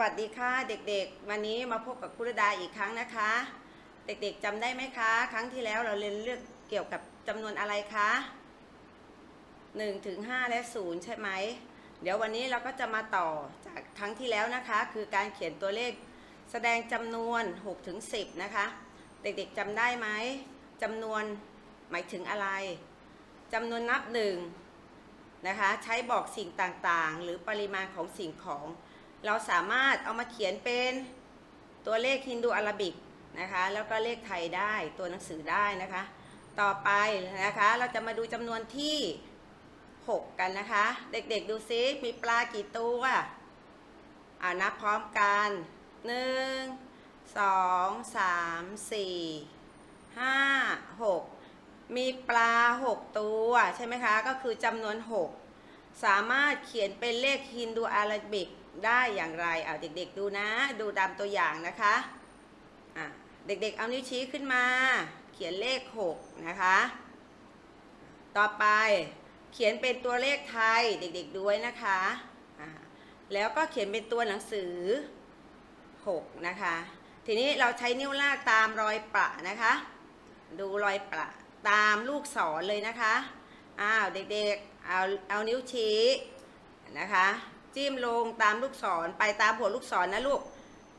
วัสดีค่ะเด็กๆ วันนี้มาพบกับคุรดาอีกครั้งนะคะ เด็กๆจำได้ไหมคะ ครั้งที่แล้วเราเรียนเรื่องเกี่ยวกับจำนวนอะไรคะ1ถึง5และ0ใช่ไหม เดี๋ยววันนี้เราก็จะมาต่อจากครั้งที่แล้วนะคะ คือการเขียนตัวเลขแสดงจำนวน6ถึง10 นะคะ เด็กๆจำได้ไหมจำนวนหมายถึงอะไรจำนวนนับหนึ่งนะคะใช้บอกสิ่งต่างๆ หรือปริมาณของสิ่งของ เราสามารถเอามาเขียนเป็นตัวเลขฮินดูอาราบิกนะคะแล้วก็เลขไทยได้ตัวหนังสือได้นะคะ ต่อไปนะคะเราจะมาดูจำนวนที่ 6 กันนะคะ เด็กๆดูซิมีปลากี่ตัวอ่านับพร้อมกัน 1 2 3 4 5 6 มีปลา 6 ตัวใช่ไหมคะ ก็คือจำนวน 6 สามารถเขียนเป็นเลขฮินดูอาราบิก ได้อย่างไรเอาเด็กๆดูนะ ดูตามตัวอย่างนะคะอะเด็กๆเอานิ้วชี้ขึ้นมา เขียนเลข 6 นะคะ ต่อไปเขียนเป็นตัวเลขไทยเด็กๆด้วยนะคะอะแล้วก็เขียนเป็นตัวหนังสือ 6 นะคะ ทีนี้เราใช้นิ้วลากตามรอยประนะคะ ดูรอยประตามลูกศรเลยนะคะ อ้าวเด็กๆ เอาเอานิ้วชี้นะคะ จิ้มลงตามลูกศรไปตามหัวลูกศรนะลูก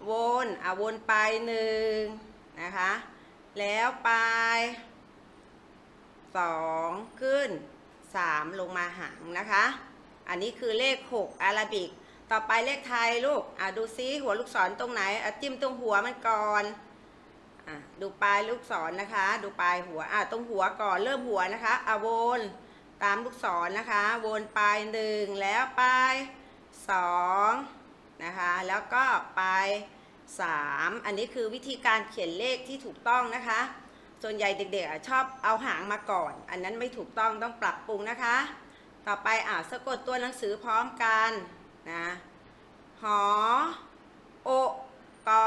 วนอ่าวนไปหนึ่งนะคะ แล้วไปสองขึ้นสามลงมาหางนะคะ อันนี้คือเลข6อาราบิก ต่อไปเลขไทยลูกอะดูซิหัวลูกศรตรงไหนอะจิ้มตรงหัวมันก่อนอะดูปลายลูกศรนะคะ ดูปลายหัวอะตรงหัวก่อนเริ่มหัวนะคะอะวนตามลูกศรนะคะ วนไปหนึ่งแล้วไป สองนะคะแล้วก็ไปสามอันนี้คือวิธีการเขียนเลขที่ถูกต้องนะคะ ส่วนใหญ่เด็กๆชอบเอาหางมาก่อน อันนั้นไม่ถูกต้องต้องปรับปรุงนะคะ ต่อไปอะสะกดตัวหนังสือพร้อมกันนะหอโอกอ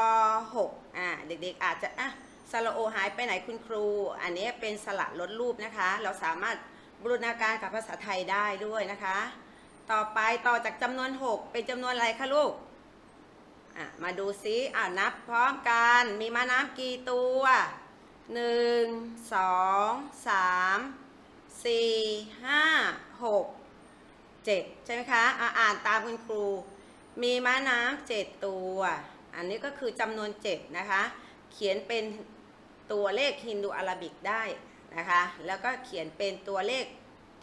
หกอะเด็กๆอาจจะอะสระโอหายไปไหนคุณครู อันนี้เป็นสระลดรูปนะคะ เราสามารถบูรณาการกับภาษาไทยได้ด้วยนะคะ ต่อไปต่อจากจำนวน 6 เป็นจำนวนอะไรคะลูกอะมาดูซิอะนับพร้อมกัน มีม้าน้ำกี่ตัวหนึ่งสองสามสี่ห้าหกเจ็ดใช่ไหมคะอะอ่านตามคุณครู มีม้าน้ำเจ็ดตัว อันนี้ก็คือจำนวนเจ็ดนะคะ เขียนเป็นตัวเลขฮินดูอาราบิกได้นะคะ แล้วก็เขียนเป็นตัวเลข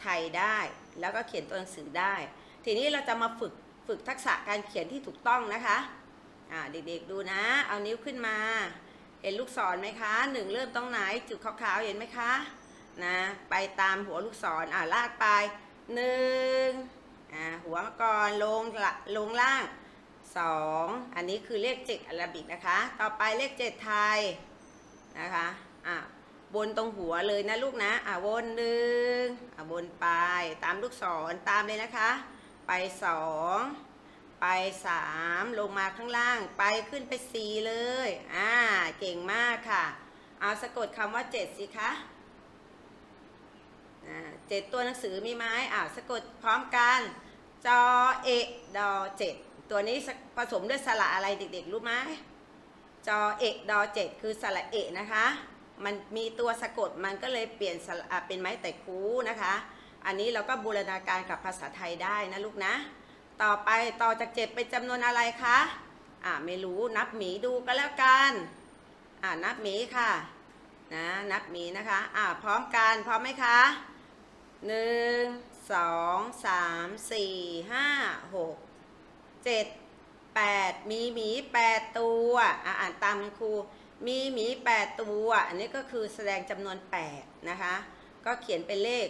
ไทยได้ แล้วก็เขียนตัวหนังสือได้ ทีนี้เราจะมาฝึกฝึกทักษะการเขียนที่ถูกต้องนะคะอ่าเด็กๆดูนะ เอานิ้วขึ้นมา เห็นลูกศรไหมคะหนึ่งเริ่มตรงไหนจุดขาวๆเห็นไหมคะนะไปตามหัวลูกศรอ่าลากไปหนึ่งอ่าหัวก่อนลงละลงล่างสองอันนี้คือเลขเจ็ดอาราบิกนะคะ ต่อไปเลขเจ็ดไทยนะคะอ่า บนตรงหัวเลยนะลูกนะอ่าวนหนึ่งอ่าบนไปตามลูกศรตามเลยนะคะ ไปสองไปสามลงมาข้างล่างไปขึ้นไปสี่เลยอ่าเก่งมากค่ะ เอาสะกดคำว่าเจ็ดสิคะอ่าเจ็ดตัวหนังสือมีไหมอ่าสะกดพร้อมกันจอเอดอเจ็ดตัวนี้ผสมด้วยสระอะไรเด็กๆรู้ไหมจอเอดอเจ็ดคือสระเอะนะคะ มันมีตัวสะกดมันก็เลยเปลี่ยนเป็นไม้แต่คูนะคะ อันนี้เราก็บูรณาการกับภาษาไทยได้นะลูกนะ ต่อไปต่อจากเจ็ดเป็นจำนวนอะไรคะอ่าไม่รู้นับหมีดูก็แล้วกันอ่านับหมีค่ะนะนับหมีนะคะอ่าพร้อมกันพร้อมไหมคะหนึ่งสองสามสี่ห้าหกเจ็ดแปดมีหมีแปดตัวอ่านตามครู มีหมีแปดตัว อันนี้ก็คือแสดงจำนวนแปดนะคะ ก็เขียนเป็นเลข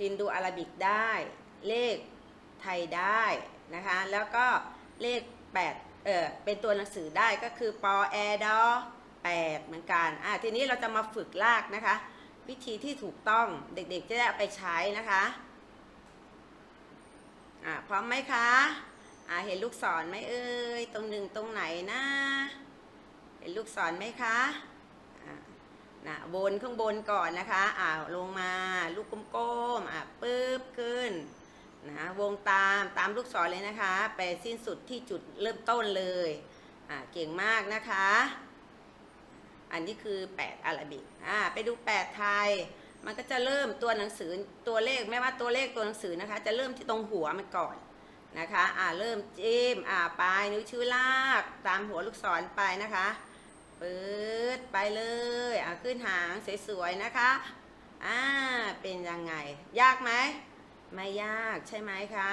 ฮินดูอาราบิกได้ เลขไทยได้นะคะ แล้วก็เลข 8 เออเป็นตัวหนังสือได้ก็คือปอแอดอ8เหมือนกัน อะทีนี้เราจะมาฝึกลากนะคะ วิธีที่ถูกต้องเด็กๆจะได้ไปใช้นะคะ อะพร้อมไหมคะ อะเห็นลูกศรไหมเอ่ยตรงหนึ่งตรงไหนนะ เห็นลูกศรไหมคะะนะบนข้างบนก่อนนะคะอ่าลงมาลูกกลมๆอะปึ๊บขึ้นนะวงตามตามลูกศรเลยนะคะ ไปสิ้นสุดที่จุดเริ่มต้นเลยอ่าเก่งมากนะคะ อันนี้คือ 8อาราบิกอ่าไปดู 8 ไทย มันก็จะเริ่มตัวหนังสือตัวเลขไม่ว่าตัวเลขตัวหนังสือนะคะ จะเริ่มที่ตรงหัวมันก่อนนะคะอ่าเริ่มจิ้มอ่าปลายนิ้วชี้ลาก ตามหัวลูกศรไปนะคะ ปื๊ดไปเลยอ่าขึ้นหางสวยๆนะคะอ่าเป็นยังไง ยากไหมไม่ยากใช่ไหมคะ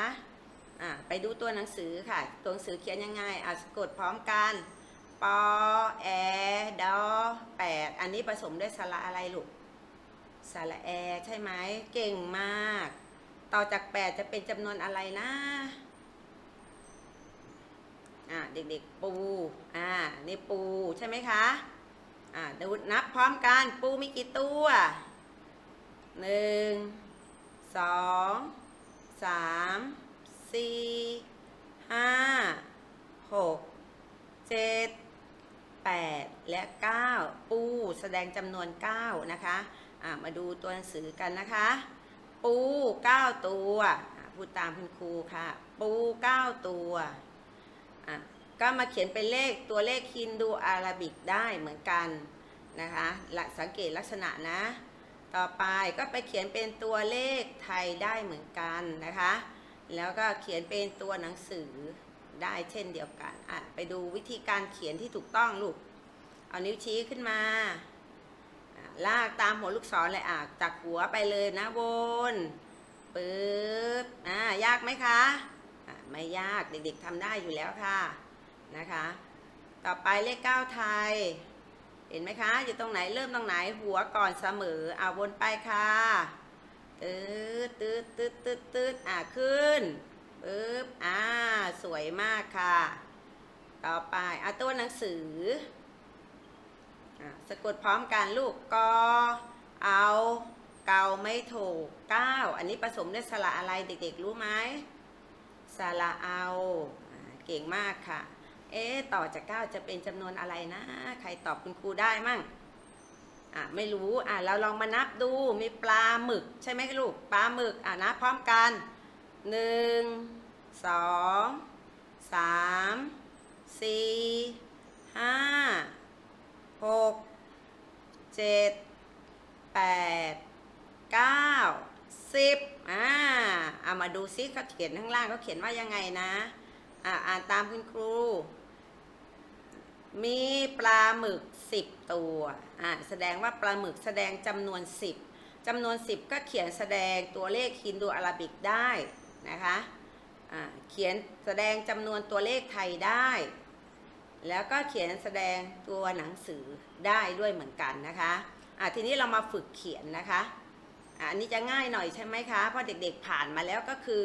อ่าไปดูตัวหนังสือค่ะ ตัวหนังสือเขียนยังไงอ่ากดพร้อมกันปอแอดอแปดอันนี้ผสมด้วยสระอะไรลูกสระแอ ใช่ไหมเก่งมาก ต่อจากแปดจะเป็นจำนวนอะไรนะ อ่าเด็กๆปูอ่านี่ปูใช่ไหมคะอ่าดูนับพร้อมกันปูมีกี่ตัวหนึ่งสองสามสี่ห้าหกเจ็ดแปดและ9ปูแสดงจำนวน9นะคะอ่ามาดูตัวหนังสือกันนะคะ ปู9ตัวพูดตามคุณครูค่ะ ปู9ตัว อะก็มาเขียนเป็นเลขตัวเลขฮินดูอาราบิกได้เหมือนกันนะคะลักสังเกตลักษณะนะ ต่อไปก็ไปเขียนเป็นตัวเลขไทยได้เหมือนกันนะคะ แล้วก็เขียนเป็นตัวหนังสือได้เช่นเดียวกันอะไปดูวิธีการเขียนที่ถูกต้องลูก เอานิ้วชี้ขึ้นมาลากตามหัวลูกศรเลยอะจากหัวไปเลยนะวนปึ๊บอ่ายากไหมคะ ไม่ยากเด็กๆทำได้อยู่แล้วค่ะนะคะ ต่อไปเลขเก้าไทย เห็นไหมคะ อยู่ตรงไหนเริ่มตรงไหนหัวก่อนเสมอเอะวนไปค่ะตืดตืดตืดตืดตืดอะขึ้นปึ๊บอ่าสวยมากค่ะ ต่อไปอะตัวหนังสืออะสะกดพร้อมกันลูกกอเอาเกาไม่ถูกเก้าอันนี้ผสมด้วยสระอะไรเด็กๆรู้ไหม สระเอาเก่งมากค่ะ เอ๊ะต่อจากเก้าจะเป็นจำนวนอะไรนะ ใครตอบคุณครูได้มั่งอะไม่รู้อะเราลองมานับดูมีปลาหมึก ใช่ไหมลูกปลาหมึกอะนับพร้อมกันหนึ่งสองสามสี่ห้าหกเจ็ดแปดเก้า สิบอ่าเอามาดูซิเขาเขียนข้างล่างเขาเขียนว่ายังไงนะอ่าอ่านตามคุณครู มีปลาหมึก10ตัวอ่าแสดงว่าปลาหมึกแสดงจำนวน10จำนวน10ก็เขียนแสดงตัวเลขฮินดูอาราบิกได้นะคะอ่าเขียนแสดงจำนวนตัวเลขไทยได้ แล้วก็เขียนแสดงตัวหนังสือได้ด้วยเหมือนกันนะคะอ่าทีนี้เรามาฝึกเขียนนะคะ อันนี้จะง่ายหน่อยใช่ไหมคะ เพราะเด็กๆผ่านมาแล้วก็คือ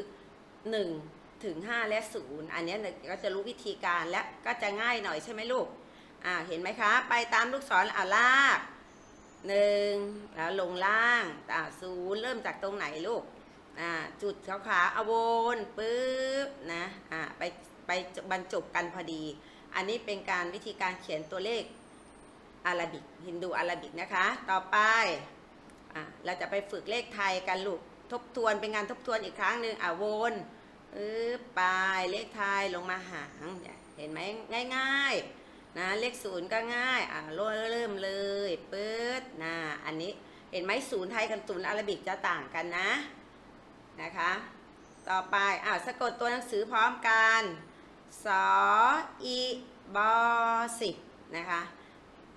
1ถึง5และ 0 อันนี้ก็จะรู้วิธีการและก็จะง่ายหน่อยใช่ไหมลูกอ่าเห็นไหมคะ ไปตามลูกศรอ่าลากหนึ่งแล้วลงล่างอ่าศูนย์เริ่มจากตรงไหนลูกอ่าจุดขาวๆเอาวนปึ๊บนะอ่าไปไปบรรจบกันพอดี อันนี้เป็นการวิธีการเขียนตัวเลขอาราบิกฮินดูอาราบิกนะคะ ต่อไป อ่าเราจะไปฝึกเลขไทยกันลูกทบทวนเป็นงานทบทวนอีกครั้งหนึ่งอ่าวนปึ๊บไปเลขไทยลงมาหางเห็นไหมง่ายๆนะเลขศูนย์ก็ง่ายอ่าเริ่มเลยปื๊ดนะอันนี้เห็นไหมศูนย์ไทยกับศูนย์อาราบิกจะต่างกันนะนะคะ ต่อไปอ่าสะกดตัวหนังสือพร้อมกันสออีบอสิบนะคะ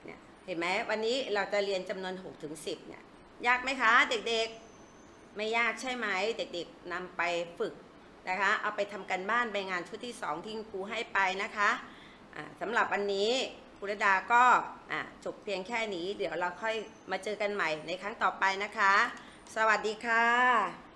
เนี่ยเห็นไหมวันนี้เราจะเรียนจำนวน6ถึง10เนี่ย ยากไหมคะ เด็กๆ ไม่ยากใช่ไหม เด็กๆนำไปฝึกนะคะ เอาไปทำกันบ้านไปงานชุดที่ 2 ที่ครูให้ไปนะคะอ่าสำหรับวันนี้ครูรดาก็จบเพียงแค่นี้ เดี๋ยวเราค่อยมาเจอกันใหม่ในครั้งต่อไปนะคะ สวัสดีค่ะ